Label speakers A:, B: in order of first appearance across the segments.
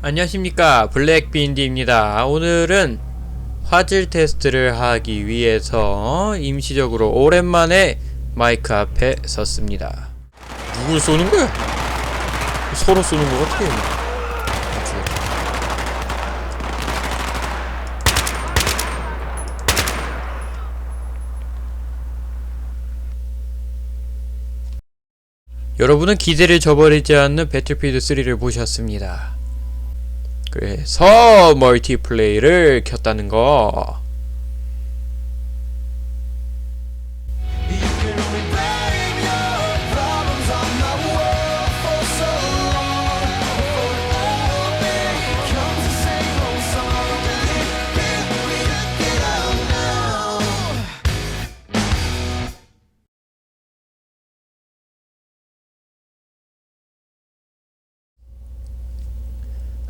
A: 안녕하십니까 블랙빈디입니다 오늘은 화질 테스트를 하기 위해서 임시적으로 오랜만에 마이크 앞에 섰습니다 누굴 쏘는 거야? 서로 쏘는 거 같아 여러분은 기대를 저버리지 않는 배틀필드 3를 보셨습니다. 그래서 멀티플레이를 켰다는 거.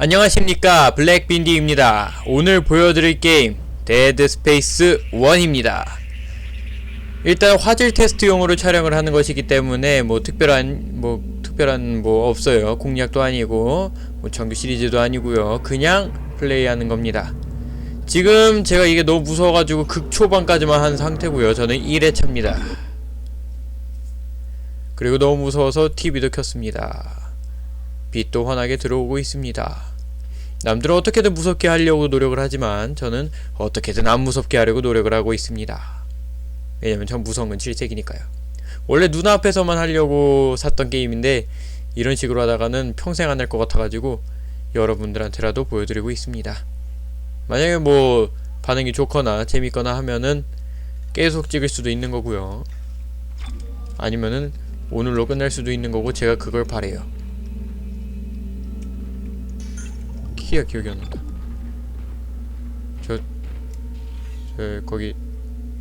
A: 안녕하십니까 블랙빈디입니다. 오늘 보여드릴 게임 데드 스페이스 1입니다. 일단 화질 테스트용으로 촬영을 하는 것이기 때문에 뭐 특별한 뭐 특별한 뭐 없어요. 공략도 아니고 뭐 정규 시리즈도 아니고요. 그냥 플레이하는 겁니다. 지금 제가 이게 너무 무서워가지고 극초반까지만 한 상태고요. 저는 1회차입니다. 그리고 너무 무서워서 TV도 켰습니다. 빛도 환하게 들어오고 있습니다. 남들은 어떻게든 무섭게 하려고 노력을 하지만 저는 어떻게든 안 무섭게 하려고 노력을 하고 있습니다. 왜냐면 전 무서운 건 질색이니까요. 원래 눈앞에서만 하려고 샀던 게임인데 이런 식으로 하다가는 평생 안 할 것 같아가지고 여러분들한테라도 보여드리고 있습니다. 만약에 뭐 반응이 좋거나 재밌거나 하면은 계속 찍을 수도 있는 거고요. 아니면은 오늘로 끝날 수도 있는 거고 제가 그걸 바래요. 키가 기억이 안 난다. 저, 저 거기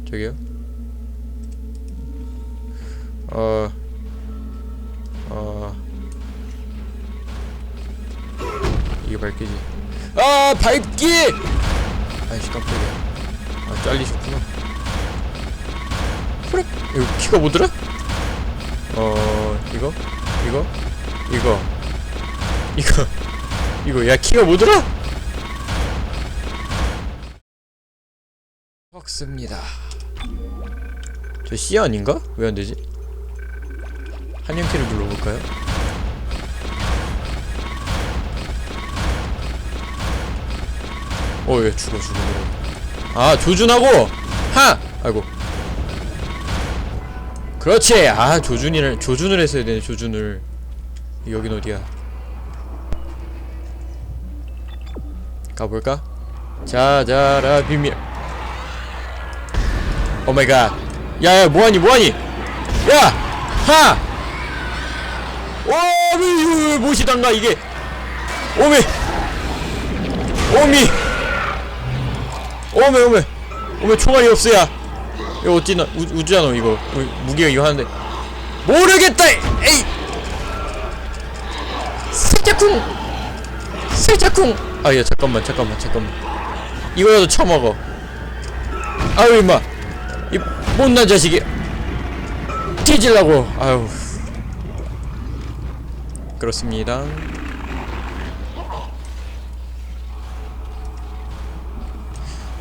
A: 저기요? 어, 어, 이게 밝기지. 아 밝기! 아이씨 깜짝이야. 아 잘리셨구나. 그래? 이거 키가 뭐더라? 어, 이거, 이거, 이거, 이거. 이거 야 키가 뭐더라? 헉습니다 저 C 아닌가? 왜 안되지? 한영키를 눌러볼까요? 어얘 죽어 죽어 아 조준하고 하! 아이고 그렇지 아 조준이를 조준을 했어야 되네 조준을 여긴 어디야 가볼까? 자자라 비밀. 오마이갓 야야 뭐하니 뭐하니? 야! 하! 오미 무엇이단가 이게? 오미! 오미! 오메 오메 오메 총알이 없어야. 이거 어찌나 우, 우주잖아 이거. 어, 무기가 이거 하는데. 모르겠다! 에이! 살짝쿵! 살짝쿵 아야 잠깐만 잠깐만 잠깐만. 이거라도 처먹어. 아유 임마. 이 못난 자식이. 뒤질라고. 아유. 그렇습니다.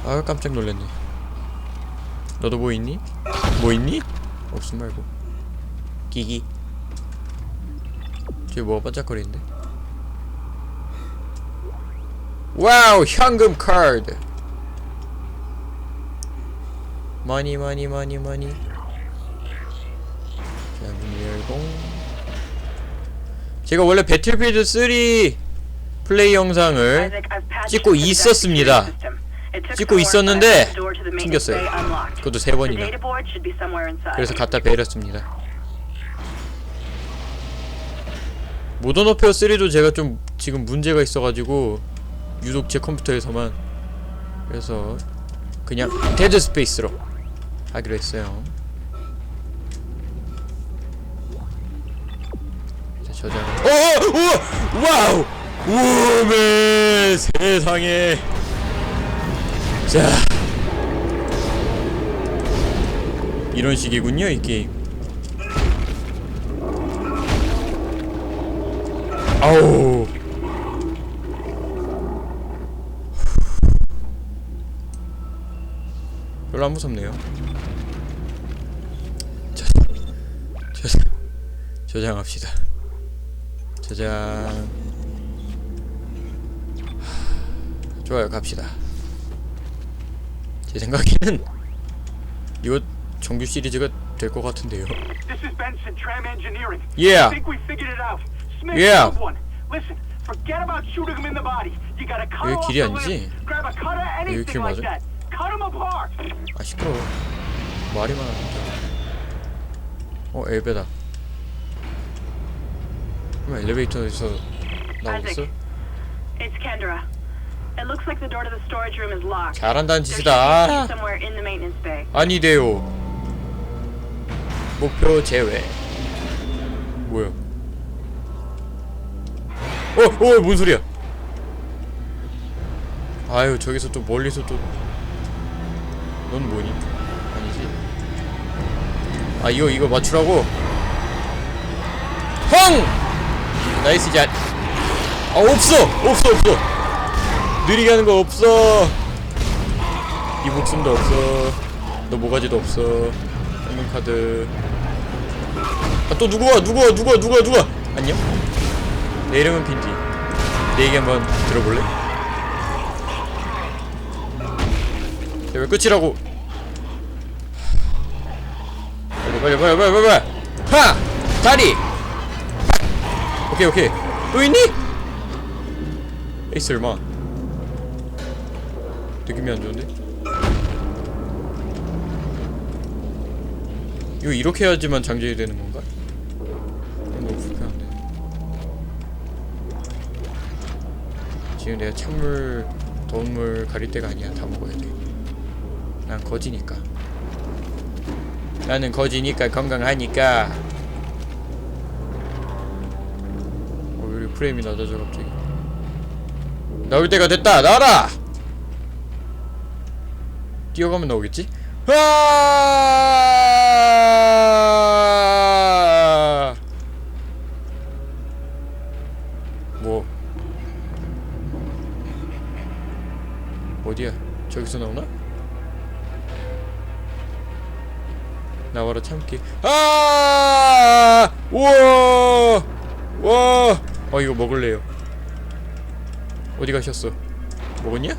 A: 아유 깜짝 놀랐네. 너도 뭐 있니? 뭐 있니? 없음 말고. 기기. 저기 뭐가 반짝거리는데 와우 현금 카드. 머니 머니 머니 머니. 자 문을 열고 제가 원래 배틀필드 3 플레이 영상을
B: 찍고 있었습니다.
A: 찍고 있었는데 튕겼어요. 그것도 세 번이나.
B: 그래서
A: 갖다 베렸습니다. 모던 오페어 3도 제가 좀 지금 문제가 있어가지고 유독 제 컴퓨터에서만 그래서 그냥 데드 스페이스로 하기로 했어요 자 저장 어! 오! 와우! 우메 세상에 자 이런 식이군요 이 게임 아우 안 무섭네요. 저, 저, 저장합시다. 저장. 하, 좋아요, 갑시다. 제 생각에는 이거 정규 시리즈가 될 것 같은데요.
C: This is Benson, Tram Engineering.
A: Yeah.
C: I think we figured it out. Smith,
A: Yeah.
C: good one. Listen, forget about shooting him in the body. You gotta cut off the limb. Grab a cutter, anything
A: 길
C: like that. Cut him apart.
A: 아 시끄러워. 말이 많아 진짜. 어 엘베다. 그럼 엘리베이터에서 나오겠어?
B: It's Kendra. It looks like the door to the storage room is locked.
A: 잘한다는 짓이다.
B: be a key
A: 아,
B: somewhere in the maintenance bay.
A: 아니돼요. 목표 제외. 뭐야? 어, 어, 뭔 소리야? 아유, 저기서 또 멀리서 또. 넌 뭐니? 아니지. 아, 이거 이거 맞추라고. 펑! 나이스 샷. 아, 없어, 없어, 없어. 느리게 하는 거 없어. 이 목숨도 없어. 너 모가지도 없어. 황금 카드. 아, 또 누구 와? 누구 와? 누구 와? 누구 와? 누구 와? 안녕? 내 이름은 빈디. 내 얘기 한번 들어볼래? 제발 끝이라고. 빨리 빨리 빨리 빨리. 하! 다리. 하! 오케이 오케이. 또 있니? 에이스 얼마? 느낌이 안 좋은데? 이거 이렇게 해야지만 장전이 되는 건가? 너무 불편한데. 지금 내가 찬물, 더운 물 가릴 때가 아니야. 다 먹어야 돼. 난 거지니까. 나는 거지니까 건강하니까. 어, 왜 이렇게 프레임이 낮아져 갑자기? 나올 때가 됐다. 나와라. 뛰어가면 나오겠지? 아! 뭐 어디야? 저기서 나오나? 나와라 참기. 아! 우와! 와! 어 이거 먹을래요. 어디 가셨어? 먹었냐?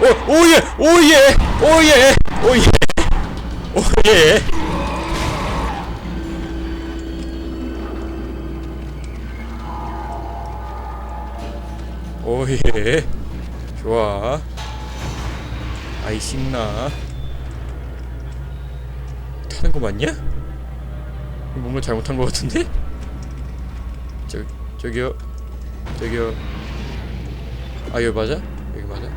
A: 오, 오예, 오예, 오예, 오예, 오예. 오예, 좋아. 아이 신나. 타는 거 맞냐? 뭔가 잘못한 거 같은데? 저 저기요, 저기요. 아 여기 맞아? 여기 맞아?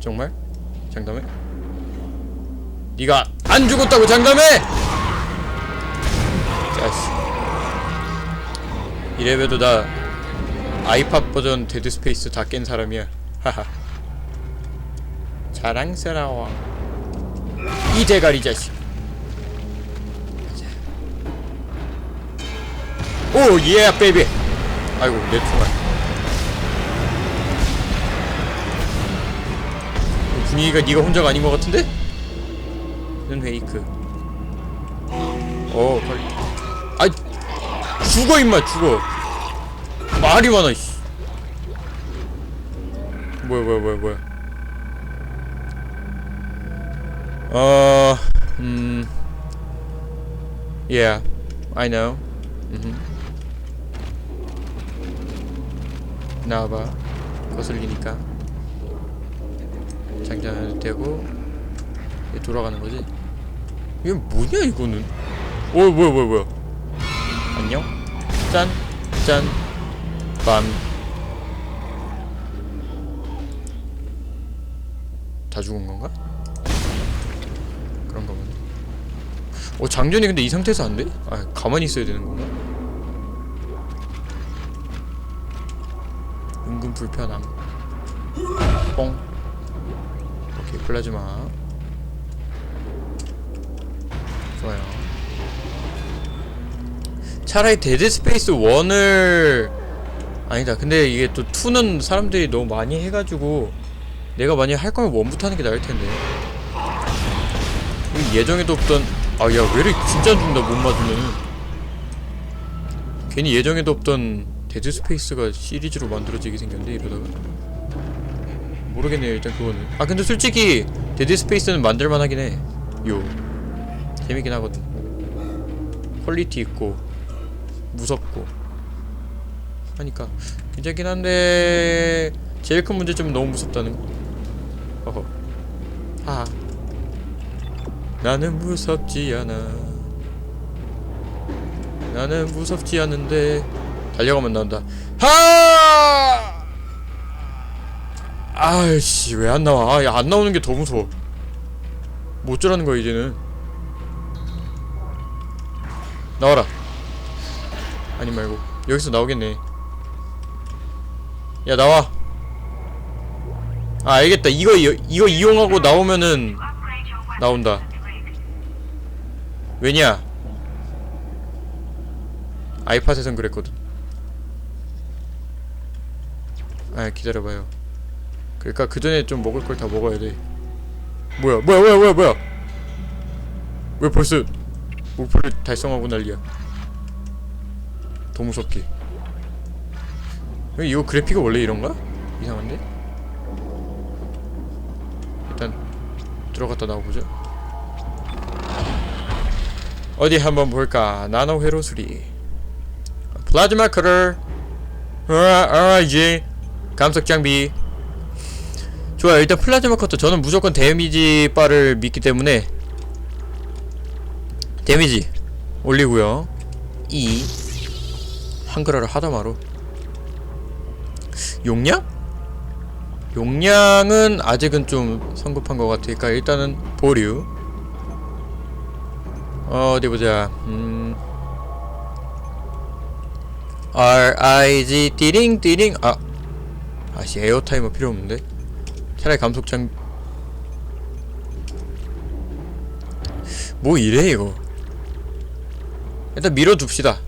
A: 정말? 장담해? 네가 안 죽었다고 장담해! 자식 이래봬도 나 아이팟 버전 데드 스페이스 다 깬 사람이야 하하 자랑스러워 이 대가리 자식 오예 베이비 아이고 내 총알 분위기가 네가 혼자가 아닌 것 같은데? 는 페이크. 어, 빨리. 아, 죽어 임마 죽어. 말이 많아 씨. 뭐야 뭐야 뭐야 뭐야. 어, 음, yeah, I know. 음. 나와봐. 거슬리니까. 장전해도 되고 돌아가는 거지? 이게 뭐냐 이거는? 오 뭐야 뭐야 뭐야? 안녕? 짠, 짠, 빰. 다 죽은 건가? 어 장전이 근데 이 상태에서 안 돼? 아 가만히 있어야 되는 건가? 은근 불편함. 뽕. 오케이 플라즈마 좋아요 차라리 데드 스페이스 1을 아니다 근데 이게 또 2는 사람들이 너무 많이 해가지고 내가 만약에 할 거면 원부터 하는 게 나을 텐데 예정에도 없던 아 야 왜래 진짜 죽나 못 맞으면. 괜히 예정에도 없던 데드 스페이스가 시리즈로 만들어지게 생겼는데 이러다가. 모르겠네요 일단 그거는. 아 근데 솔직히 데드 스페이스는 만들만 하긴 해요. 재밌긴 하거든. 퀄리티 있고 무섭고. 하니까. 괜찮긴 한데 제일 큰 문제점은 너무 무섭다는 거. 어허. 하 나는 무섭지 않아. 나는 무섭지 않은데. 달려가면 나온다. 하! 아이씨 왜 안 나와? 아, 안 나오는 게 더 무서워. 뭐 어쩌라는 거야 이제는. 나와라. 아니 말고. 여기서 나오겠네. 야 나와. 아 알겠다. 이거 이- 이거 이용하고 나오면은 나온다 왜냐? 아이팟에선 그랬거든. 아 기다려봐요. 그러니까 그 전에 좀 먹을 걸 다 먹어야 돼. 뭐야 뭐야 뭐야 뭐야 뭐야? 왜 벌써 목표를 달성하고 난리야? 더 무섭게. 이거 그래픽이 원래 이런가? 이상한데? 일단 들어갔다 나와보자 어디 한번 볼까? 나노 회로 수리. 플라즈마 커터 아, 아 이제 감속 장비. 좋아요. 일단 플라즈마 커터 저는 무조건 데미지 바를 믿기 때문에 데미지 올리고요. 이 한글화를 하다마로 용량? 용량은 아직은 좀 성급한 것 같으니까 일단은 보류 어, 어디 보자. 음. RIG 띠링 띠링. 아. 아씨 에어 타이머 필요 없는데? 차라리 감속장. 뭐 이래 이거? 일단 밀어둡시다.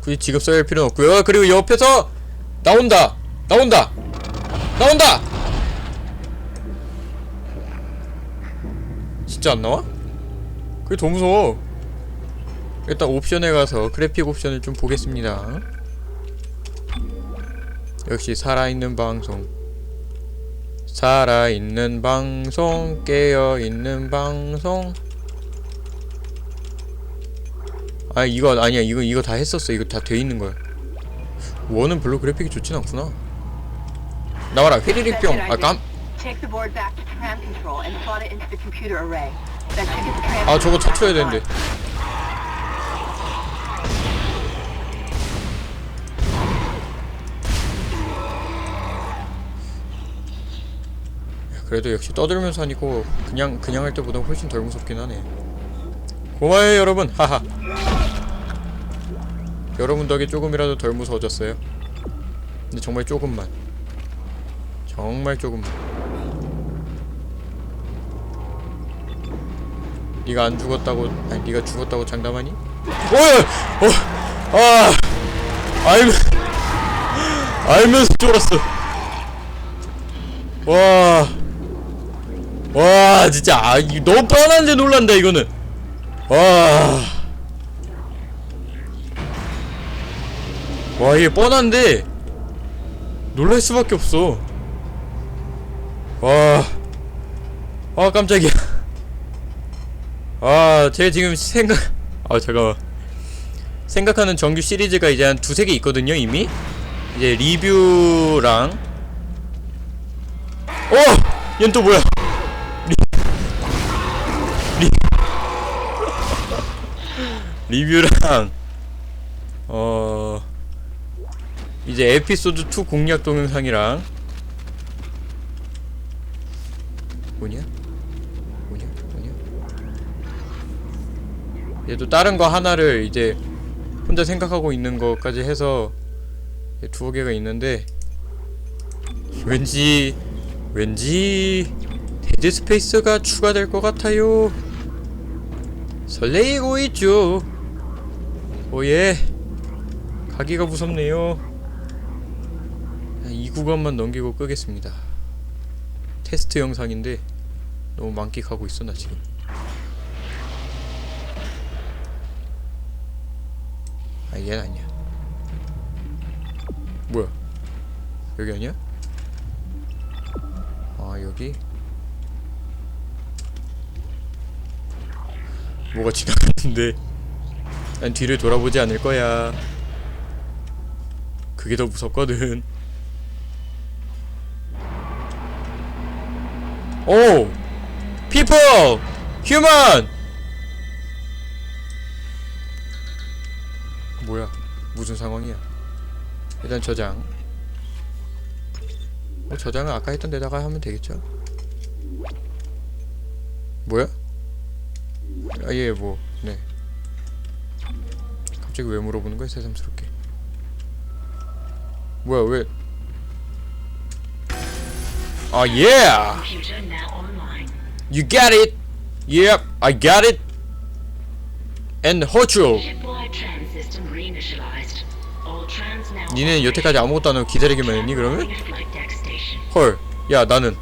A: 굳이 지금 써야 할 필요는 없고요. 그리고 옆에서 나온다! 나온다! 나온다! 진짜 안 나와? 그게 더 무서워 일단 옵션에 가서 그래픽 옵션을 좀 보겠습니다. 역시 살아있는 방송. 살아있는 방송 깨어있는 방송. 아 이거 아니야. 이거 이거 다 했었어. 이거 다 돼 있는 거야. 원은 별로 그래픽이 좋진 않구나. 나와라. 휘리릭
B: tram
A: 아, 저거 터트려야 되는데 그래도 역시 떠들면서 하니고 그냥 그냥 할 때보다 훨씬 덜 무섭긴 하네 고마워요 여러분 하하 여러분 덕에 조금이라도 덜 무서워졌어요 근데 정말 조금만 정말 조금만 네가 안 죽었다고 아니 네가 죽었다고 장담하니? 어! 어! 아! 알면 알면서 쫄았어. 와. 와, 진짜 아, 이 너무 뻔한데 놀란다 이거는. 와. 와, 이게 뻔한데 놀랄 수밖에 없어. 와. 아, 깜짝이야. 아, 제가 지금 생각, 아, 잠깐만. 생각하는 정규 시리즈가 이제 한 두세 개 있거든요, 이미. 이제 리뷰랑. 어! 얜또 뭐야? 리, 리뷰랑, 어, 이제 에피소드 2 공략 동영상이랑. 뭐냐? 뭐냐? 뭐냐? 또 다른 거 하나를 이제 혼자 생각하고 있는 것까지 해서 두어 개가 있는데 왠지 왠지 데드 스페이스가 추가될 것 같아요. 설레이고 있죠. 오예 가기가 무섭네요. 이 구간만 넘기고 끄겠습니다. 테스트 영상인데 너무 만끽하고 있어 나 지금 아 얘는 아니야 뭐야 여기 아니야? 아 여기 뭐가 지나갔는데 난 뒤를 돌아보지 않을 거야 그게 더 무섭거든 오! people! human! 뭐야 무슨 상황이야 일단 저장 뭐 저장은 아까 했던 데다가 하면 되겠죠 뭐야? 아 예 뭐 네 갑자기 왜 물어보는 거야 새삼스럽게 뭐야 왜 아, yeah!
D: Now online.
A: You got it! Yep, I got it! And
D: now.
A: 니네 여태까지 아무것도 안 하고 기다리기만 했니 그러면? 헐, 야 나는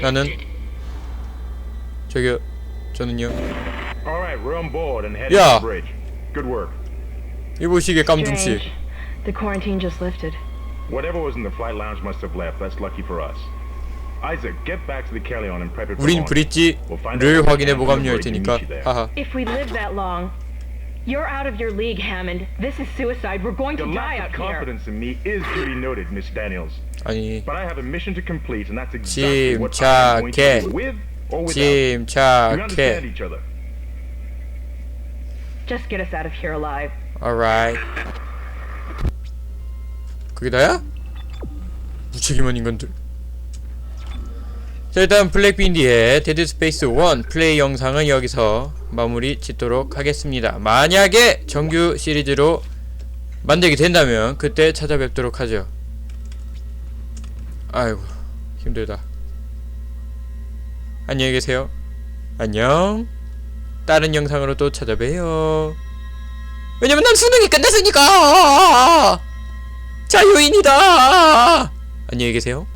A: 나는. 저기요 저는요
E: All
A: 이보시게 깜둥씨
F: Strange. The quarantine just lifted.
E: Whatever was in the flight lounge must have left. That's lucky for us. Isaac, get back to the Kellion and prep it for
A: 우린
E: launch.
A: 브릿지를 확인해 보고 합류할 테니까 하하
F: If we live that long, you're out of your league, Hammond. This is suicide. We're going to
E: Your
F: die
E: lack
F: out
E: of
F: here.
E: confidence in me is duly noted, Miss Daniels.
A: 아니
E: But I have a mission to complete, and that's exactly what I'm going to
A: 침착해.
E: do with or without. We understand
A: 침착해
E: each other.
F: Just get us out of here alive.
A: Alright. 그게 다야? 무책임한 인간들. 자 일단 블랙빈디의 데드 스페이스 1 플레이 영상은 여기서 마무리 짓도록 하겠습니다. 만약에 정규 시리즈로 만들게 된다면 그때 찾아뵙도록 하죠. 아이고 힘들다. 안녕히 계세요. 안녕. 다른 영상으로 또 찾아봬요 왜냐면 난 수능이 끝났으니까. 자유인이다. 안녕히 계세요